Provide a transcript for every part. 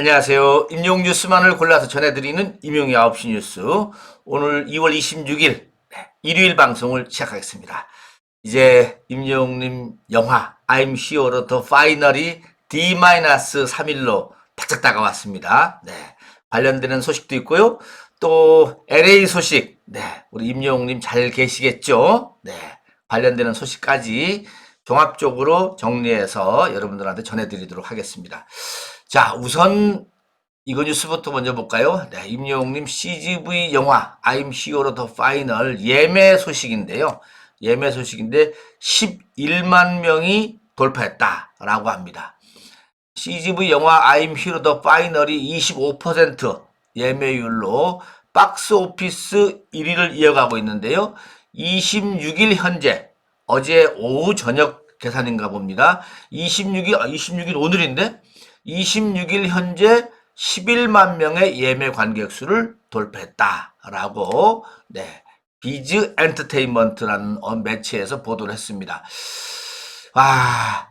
안녕하세요. 임용 뉴스만을 골라서 전해드리는 임용의 9시 뉴스. 오늘 2월 26일 일요일 방송을 시작하겠습니다. 이제 임용님 영화 I'm Hero The Final이 D-3일로 바짝 다가왔습니다. 네. 관련되는 소식도 있고요. 또 LA 소식. 네. 우리 임용님 잘 계시겠죠? 네. 관련되는 소식까지 종합적으로 정리해서 여러분들한테 전해드리도록 하겠습니다. 자, 우선 이거 뉴스부터 먼저 볼까요? 네, 임영웅님 CGV 영화 I'm Hero The Final 예매 소식인데요. 예매 소식인데 11만 명이 돌파했다라고 합니다. CGV 영화 I'm Hero The Final이 25% 예매율로 박스 오피스 1위를 이어가고 있는데요. 26일 현재 어제 오후 저녁 계산인가 봅니다. 26일, 아, 26일 오늘인데 26일 현재 11만 명의 예매 관객 수를 돌파했다라고 네. 비즈 엔터테인먼트라는 어, 매체에서 보도를 했습니다. 와,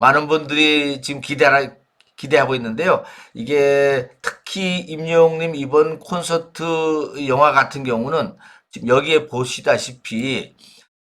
많은 분들이 지금 기대하, 기대하고 있는데요. 이게 특히 임영웅님 이번 콘서트 영화 같은 경우는 지금 여기에 보시다시피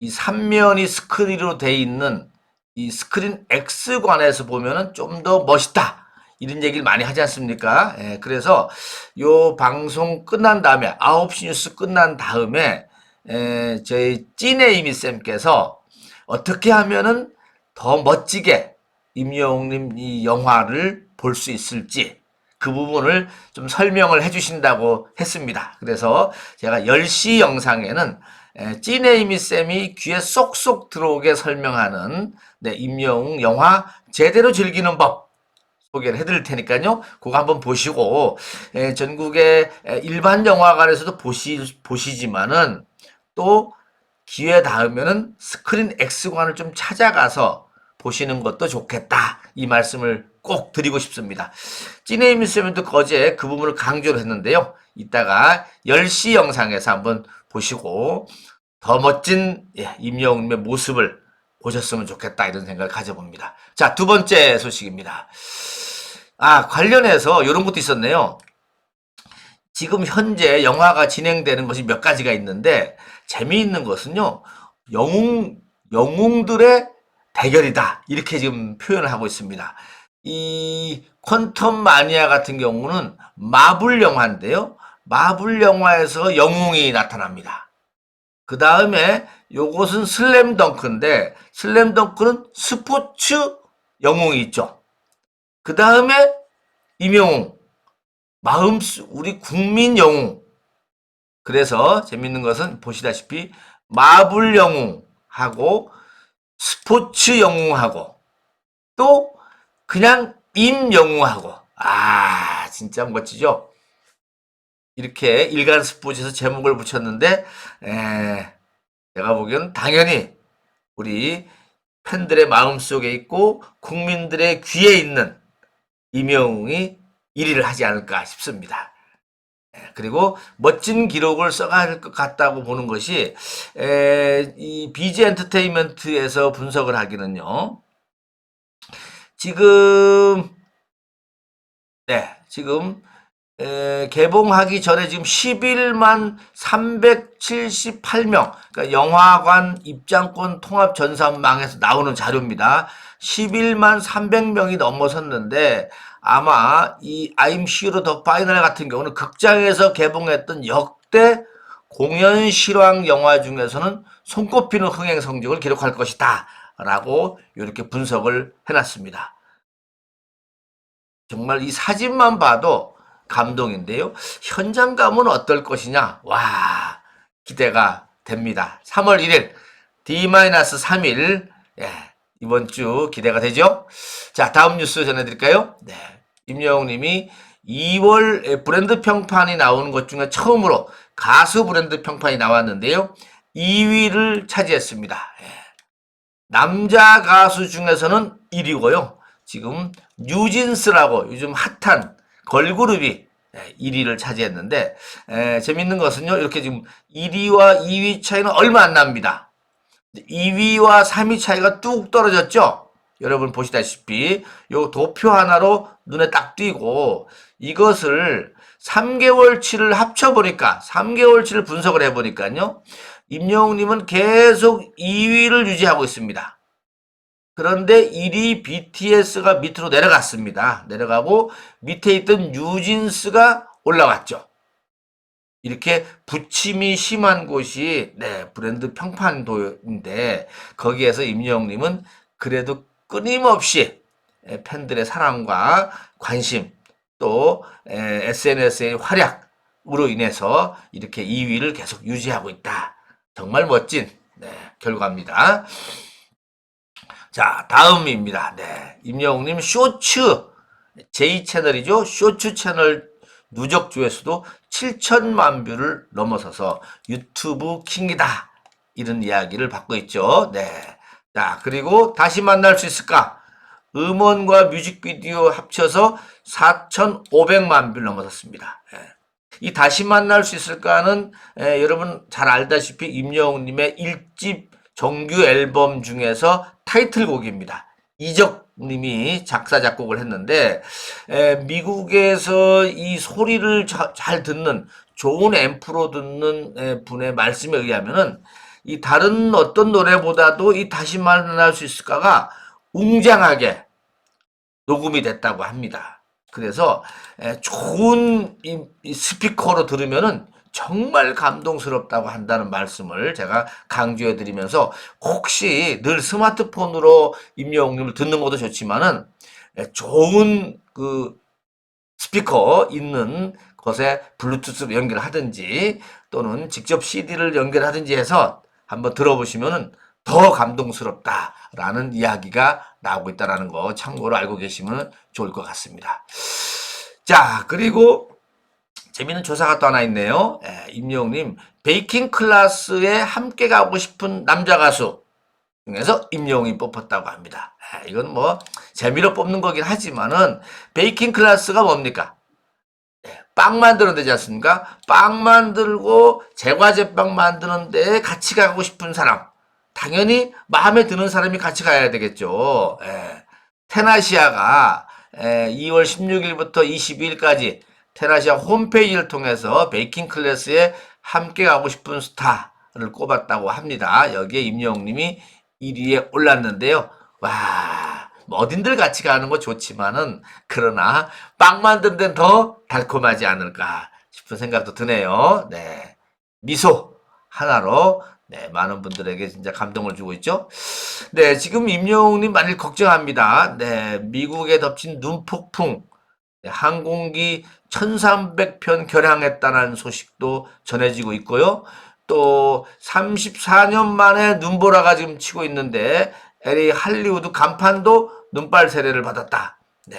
이 3면이 스크린으로 돼 있는 이 스크린 X관에서 보면은 좀 더 멋있다. 이런 얘기를 많이 하지 않습니까? 예, 그래서 요 방송 끝난 다음에 9시 뉴스 끝난 다음에 에, 저희 찐에이미 쌤께서 어떻게 하면은 더 멋지게 임영웅님 이 영화를 볼 수 있을지 그 부분을 좀 설명을 해주신다고 했습니다. 그래서 제가 10시 영상에는 에, 찐에이미 쌤이 귀에 쏙쏙 들어오게 설명하는 네, 임영웅 영화 제대로 즐기는 법 소개를 해드릴 테니까요. 그거 한번 보시고 에, 전국의 에, 일반 영화관에서도 보시 보시지만은 또 기회 닿으면은 스크린 X관을 좀 찾아가서 보시는 것도 좋겠다. 이 말씀을 꼭 드리고 싶습니다. 찐에이미 쌤도 거제 그 부분을 강조를 했는데요. 이따가 10시 영상에서 한번 보시고 더 멋진 예, 임영웅의 모습을 보셨으면 좋겠다 이런 생각을 가져봅니다. 자, 두 번째 소식입니다. 아, 관련해서 이런 것도 있었네요. 지금 현재 영화가 진행되는 것이 몇 가지가 있는데 재미있는 것은요. 영웅 영웅들의 대결이다. 이렇게 지금 표현을 하고 있습니다. 이 퀀텀 마니아 같은 경우는 마블 영화인데요. 마블 영화에서 영웅이 나타납니다. 그 다음에 요것은 슬램덩크인데 슬램덩크는 스포츠 영웅이 있죠. 그 다음에 임영웅 마음 우리 국민 영웅 그래서 재밌는 것은 보시다시피 마블 영웅하고 스포츠 영웅하고 또 그냥 임 영웅하고 아 진짜 멋지죠. 이렇게 일간 스포츠에서 제목을 붙였는데 에, 제가 보기엔 당연히 우리 팬들의 마음속에 있고 국민들의 귀에 있는 이명웅이 1위를 하지 않을까 싶습니다. 에, 그리고 멋진 기록을 써갈 것 같다고 보는 것이 에, 이 비지 엔터테인먼트에서 분석을 하기는요. 지금 네, 지금 에, 개봉하기 전에 지금 11만 378명, 그러니까 영화관 입장권 통합 전산망에서 나오는 자료입니다. 11만 300명이 넘어섰는데 아마 이 I'm Hero The Final 같은 경우는 극장에서 개봉했던 역대 공연 실황 영화 중에서는 손꼽히는 흥행 성적을 기록할 것이다. 라고 이렇게 분석을 해놨습니다. 정말 이 사진만 봐도 감동인데요. 현장감은 어떨 것이냐? 와, 기대가 됩니다. 3월 1일, D-3일, 예, 이번 주 기대가 되죠? 자, 다음 뉴스 전해드릴까요? 네. 임영웅 님이 2월 브랜드 평판이 나오는 것 중에 처음으로 가수 브랜드 평판이 나왔는데요. 2위를 차지했습니다. 예. 남자 가수 중에서는 1위고요. 지금 뉴진스라고 요즘 핫한 걸그룹이 1위를 차지했는데 에, 재밌는 것은요 이렇게 지금 1위와 2위 차이는 얼마 안 납니다. 2위와 3위 차이가 뚝 떨어졌죠. 여러분 보시다시피 요 도표 하나로 눈에 딱 띄고 이것을 3개월치를 합쳐보니까 3개월치를 분석을 해보니까요. 임영웅님은 계속 2위를 유지하고 있습니다. 그런데 1위 BTS가 밑으로 내려갔습니다. 내려가고 밑에 있던 뉴진스가 올라왔죠. 이렇게 부침이 심한 곳이 네 브랜드 평판도인데 거기에서 임영웅님은 그래도 끊임없이 에, 팬들의 사랑과 관심 또 SNS의 활약으로 인해서 이렇게 2위를 계속 유지하고 있다. 정말 멋진 네, 결과입니다. 자, 다음입니다. 네. 임영웅님 쇼츠 제2 채널이죠. 쇼츠 채널 누적 조회수도 7천만 뷰를 넘어서서 유튜브 킹이다. 이런 이야기를 받고 있죠. 네. 자, 그리고 다시 만날 수 있을까? 음원과 뮤직비디오 합쳐서 4,500만 뷰를 넘어섰습니다. 예. 이 다시 만날 수 있을까는 예, 여러분 잘 알다시피 임영웅님의 1집 정규 앨범 중에서 타이틀곡입니다. 이적님이 작사 작곡을 했는데 에, 미국에서 이 소리를 자- 잘 듣는 좋은 앰프로 듣는 에, 분의 말씀에 의하면은 이 다른 어떤 노래보다도 이 다시 만날 수 있을까가 웅장하게 녹음이 됐다고 합니다. 그래서 에, 좋은 스피커로 들으면은 정말 감동스럽다고 한다는 말씀을 제가 강조해 드리면서 혹시 늘 스마트폰으로 임영웅님을 듣는 것도 좋지만은 에, 좋은 그 스피커 있는 것에 블루투스로 연결하든지 또는 직접 CD를 연결하든지 해서 한번 들어보시면은 더 감동스럽다라는 이야기가 나오고 있다라는 거 참고로 알고 계시면 좋을 것 같습니다. 자, 그리고 재미있는 조사가 또 하나 있네요. 예, 임영웅님, 베이킹 클래스에 함께 가고 싶은 남자 가수 중에서 임영웅이 뽑혔다고 합니다. 예, 이건 뭐 재미로 뽑는 거긴 하지만은 베이킹 클래스가 뭡니까? 예, 빵 만드는 데지 않습니까? 빵 만들고 제과제빵 만드는 데에 같이 가고 싶은 사람. 당연히 마음에 드는 사람이 같이 가야 되겠죠. 예. 테나시아가 예, 2월 16일부터 22일까지 테나시아 홈페이지를 통해서 베이킹 클래스에 함께 가고 싶은 스타를 꼽았다고 합니다. 여기에 임영웅님이 1위에 올랐는데요. 와, 뭐 어딘들 같이 가는 거 좋지만은 그러나 빵 만드는 데는 더 달콤하지 않을까 싶은 생각도 드네요. 네, 미소 하나로 네, 많은 분들에게 진짜 감동을 주고 있죠. 네, 지금 임영웅님 많이 걱정합니다. 네, 미국에 덮친 눈폭풍, 네, 항공기 1300편 결항했다는 소식도 전해지고 있고요. 또 34년 만에 눈보라가 지금 치고 있는데 LA 할리우드 간판도 눈발 세례를 받았다. 네.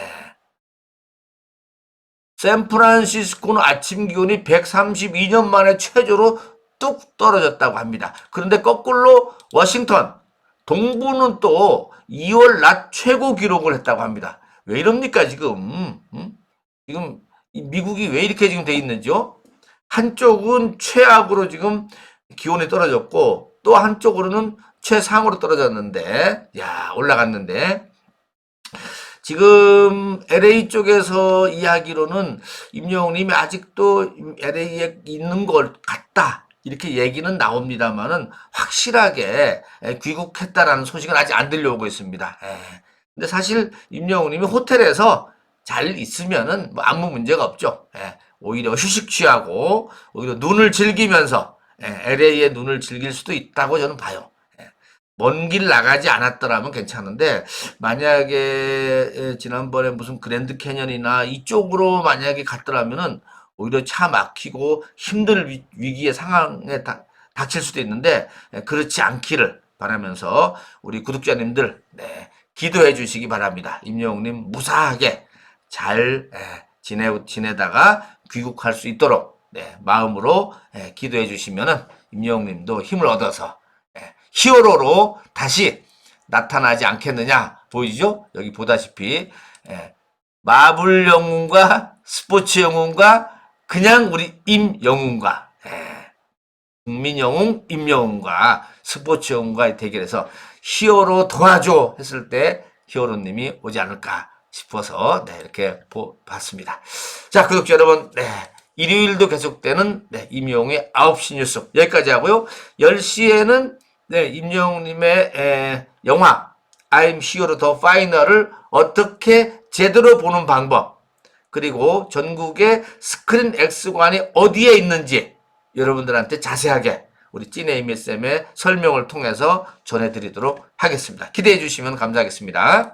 샌프란시스코는 아침 기온이 132년 만에 최저로 뚝 떨어졌다고 합니다. 그런데 거꾸로 워싱턴, 동부는 또 2월 낮 최고 기록을 했다고 합니다. 왜 이럽니까 지금? 음? 지금 이 미국이 왜 이렇게 지금 돼 있는지요? 한쪽은 최악으로 지금 기온이 떨어졌고 또 한쪽으로는 최상으로 떨어졌는데 야 올라갔는데 지금 LA 쪽에서 이야기로는 임영웅님이 아직도 LA에 있는 것 같다. 이렇게 얘기는 나옵니다만은 확실하게 귀국했다라는 소식은 아직 안 들려오고 있습니다. 예. 근데 사실 임영웅님이 호텔에서 잘 있으면은 뭐 아무 문제가 없죠. 예. 오히려 휴식 취하고 오히려 눈을 즐기면서 LA의 눈을 즐길 수도 있다고 저는 봐요. 먼길 나가지 않았더라면 괜찮은데 만약에 에, 지난번에 무슨 그랜드 캐년이나 이쪽으로 만약에 갔더라면은 오히려 차 막히고 힘든 위, 위기의 상황에 닥, 닥칠 수도 있는데 에, 그렇지 않기를 바라면서 우리 구독자님들 네, 기도해 주시기 바랍니다. 임영웅님 무사하게 잘 에, 지내 지내다가 귀국할 수 있도록 네, 마음으로 에, 기도해 주시면은 임영웅님도 힘을 얻어서 예, 히어로로 다시 나타나지 않겠느냐 보이죠? 여기 보다시피 예, 마블 영웅과 스포츠 영웅과 그냥 우리 임영웅과 예, 국민 영웅 임영웅과 스포츠 영웅과의 대결에서 히어로 도와줘 했을 때 히어로님이 오지 않을까 싶어서 네, 이렇게 보, 봤습니다. 자, 구독자 여러분, 네. 일요일도 계속되는 네, 임영웅의 9시 뉴스 여기까지 하고요. 10시에는 네, 임영웅님의 에, 영화 I'm Hero The Final을 어떻게 제대로 보는 방법 그리고 전국의 스크린 X관이 어디에 있는지 여러분들한테 자세하게 우리 찐의 이미쌤의 설명을 통해서 전해드리도록 하겠습니다. 기대해 주시면 감사하겠습니다.